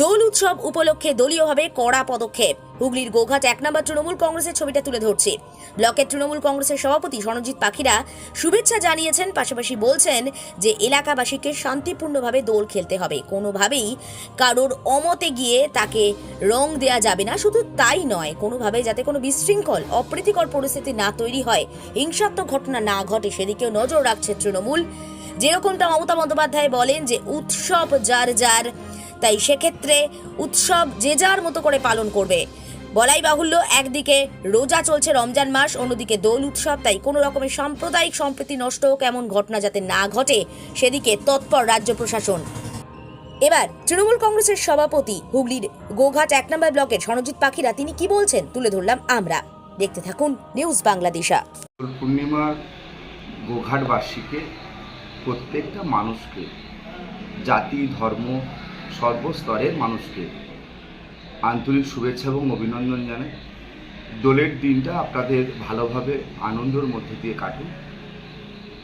দোল উৎসব উপলক্ষে দলীয়ভাবে কড়া পদক্ষেপ। হুগলির গোঘাট এক নম্বর তৃণমূল কংগ্রেসের ছবিটা তুলে ধরছি। ব্লকের তৃণমূল কংগ্রেসের সভাপতি সনজিৎ পাখিরা শুভেচ্ছা জানিয়েছেন, পাশাপাশি বলছেন যে এলাকাবাসীকে শান্তিপূর্ণভাবে দোল খেলতে হবে। কোনোভাবেই কারোর অমতে গিয়ে তাকে রং দেয়া যাবে না, শুধু তাই নয় কোনোভাবে যাতে কোনো বিশৃঙ্খল, অপ্রীতিকর পরিস্থিতি না তৈরি হয়, হিংসাত্মক ঘটনা না ঘটে, সেদিকেও নজর রাখছে তৃণমূল। যেরকমটা মমতা বন্দ্যোপাধ্যায় বলেন যে, উৎসব যার যার তাই সেক্ষেত্রে উৎসব যে যার মতো করে পালন করবে। বলাই বাহুল্য, একদিকে রোজা চলছে রমজান মাস, অন্যদিকে দোল উৎসব, তাই কোনো রকমের সাম্প্রদায়িক সম্প্রীতি নষ্ট হোক এমন ঘটনা যাতে না ঘটে, সেদিকে তৎপর রাজ্য প্রশাসন। এবার তৃণমূল কংগ্রেসের সভাপতি হুগলির গোঘাট এক নম্বর ব্লকের সনজিৎ পাখিরা তিনি কি বলছেন তুলে ধরলাম আমরা। দেখতে থাকুন নিউজ বাংলাদেশা। পূর্ণিমার গোঘাটবাসীকে, প্রত্যেকটা মানুষকে, জাতি, ধর্ম সর্বস্তরের মানুষকে আন্তরিক শুভেচ্ছা এবং অভিনন্দন জানাই। দোলের দিনটা আপনাদের ভালোভাবে আনন্দের মধ্যে দিয়ে কাটুন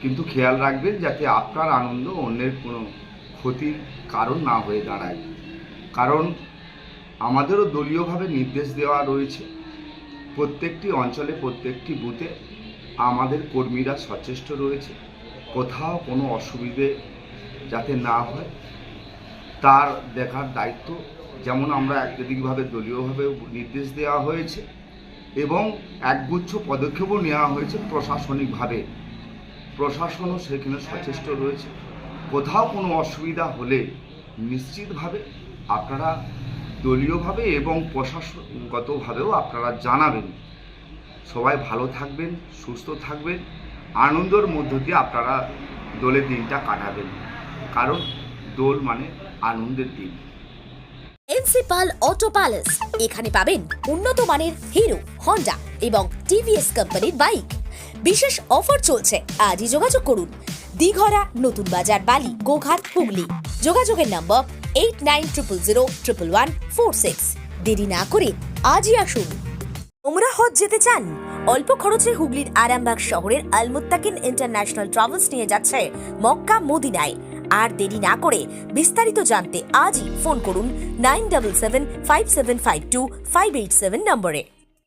কিন্তু খেয়াল রাখবেন যাতে আপনার আনন্দ অন্যের কোনো ক্ষতির কারণ না হয়ে দাঁড়ায়। কারণ আমাদেরও দলীয়ভাবে নির্দেশ দেওয়া রয়েছে। প্রত্যেকটি অঞ্চলে প্রত্যেকটি বুথে আমাদের কর্মীরা সচেষ্ট রয়েছে। কোথাও কোনো অসুবিধে যাতে না হয় তার দেখার দায়িত্ব, যেমন আমরা একদিকভাবে দলীয়ভাবে নির্দেশ দেওয়া হয়েছে এবং একগুচ্ছ পদক্ষেপও নেওয়া হয়েছে প্রশাসনিকভাবে। প্রশাসনও সেখানে সচেষ্ট রয়েছে। কোথাও কোনো অসুবিধা হলে নিশ্চিতভাবে আপনারা দলীয়ভাবে এবং প্রশাসনগতভাবেও আপনারা জানাবেন। সবাই ভালো থাকবেন, সুস্থ থাকবেন, আনন্দের মধ্য দিয়ে আপনারা দোলের দিনটা কাটাবেন। কারণ দোল মানে আনন্দের দিন। Principal auto palace. এখানে পাবেন উন্নত মানের হিরো, হন্ডা এবং টিভিএস কোম্পানির বাইক। বিশেষ অফার চলছে, আজই যোগাযোগ করুন। দিঘরা, নতুন বাজার, বালি, গোঘাট, হুগলি। যোগাযোগের number eight nine triple zero triple one four six. দেরি না করে আজই আসুন। ওমরা হজ যেতে চান? অল্প খরচে হুগলির আরামবাগ শহরের আলমুত্তাকিন ইন্টারন্যাশনাল ট্রাভেলস নিয়ে যাচ্ছে মক্কা মদিনায়। আর দেরি না করে বিস্তারিত জানতে আজই ফোন করুন nine double seven five seven five two five eight seven নম্বরে।